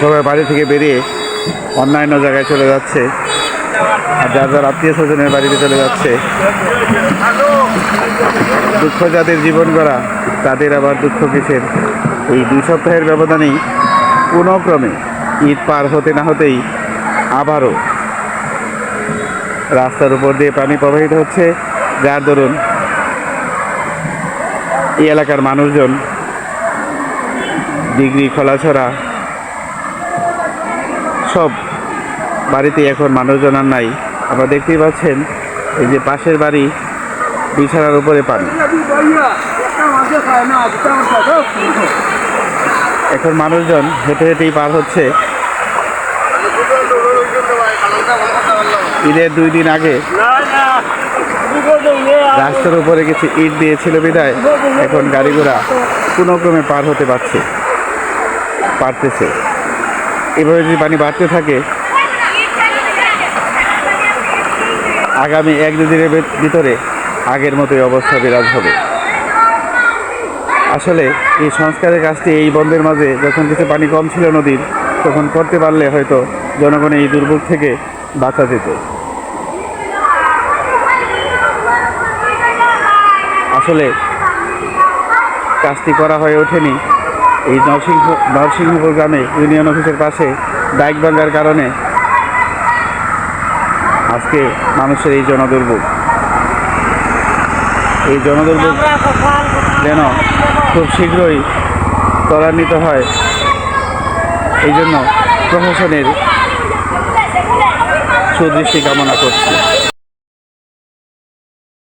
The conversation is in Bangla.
সবাই বাড়ি থেকে বেরিয়ে অন্যান্য জায়গায় চলে যাচ্ছে। আর যার যার আত্মীয় স্বজনের বাড়িতে চলে যাচ্ছে। দুঃখ যাদের জীবন গড়া, তাদের আবার দুঃখ কিসের? এই দুই সপ্তাহের ব্যবধানেই কোনো ক্রমে ঈদ পার হতে না হতেই আবারও রাস্তার উপর দিয়ে পানি প্রবাহিত হচ্ছে। যার দরুন এই এলাকার মানুষজন ডিগ্রি খোলাছড়া সব বাড়িতে এখন মানুষজন আর নাই। আপনারা দেখতেই পাচ্ছেন, এই যে পাশের বাড়ি বিছানার উপরে পানি। এখন মানুষজন হেঁটে হেঁটেই পার হচ্ছে। ঈদের দুই দিন আগে রাস্তার উপরে কিছু ইট দিয়েছিল বিদায়। এখন গাড়ি ঘোড়া কোনো ক্রমে পার হতে পারছে, পারতেছে। এভাবে যদি পানি বাড়তে থাকে, আগামী এক দুদিনের ভিতরে আগের মতোই অবস্থা বিরাজ হবে। আসলে এই সংস্কারের কাজটি এই বন্ধের মাঝে যখন কিছু পানি কম ছিল নদীর, তখন করতে পারলে হয়তো জনগণ এই দুর্ভোগ থেকে বাঁচা যেত। আসলে কাজটি করা হয়ে ওঠেনি। এই নরসিংহ, নরসিংহপুর গ্রামে ইউনিয়ন অফিসের পাশে বাইক ভাঙ্গার কারণে আজকে মানুষের এই জনদুর্ভোগ। এই জনদুর্ভোগ যেন খুব শীঘ্রই ত্বরান্বিত হয়। এই জন্য প্রশাসনের সুদৃষ্টি কামনা করছি।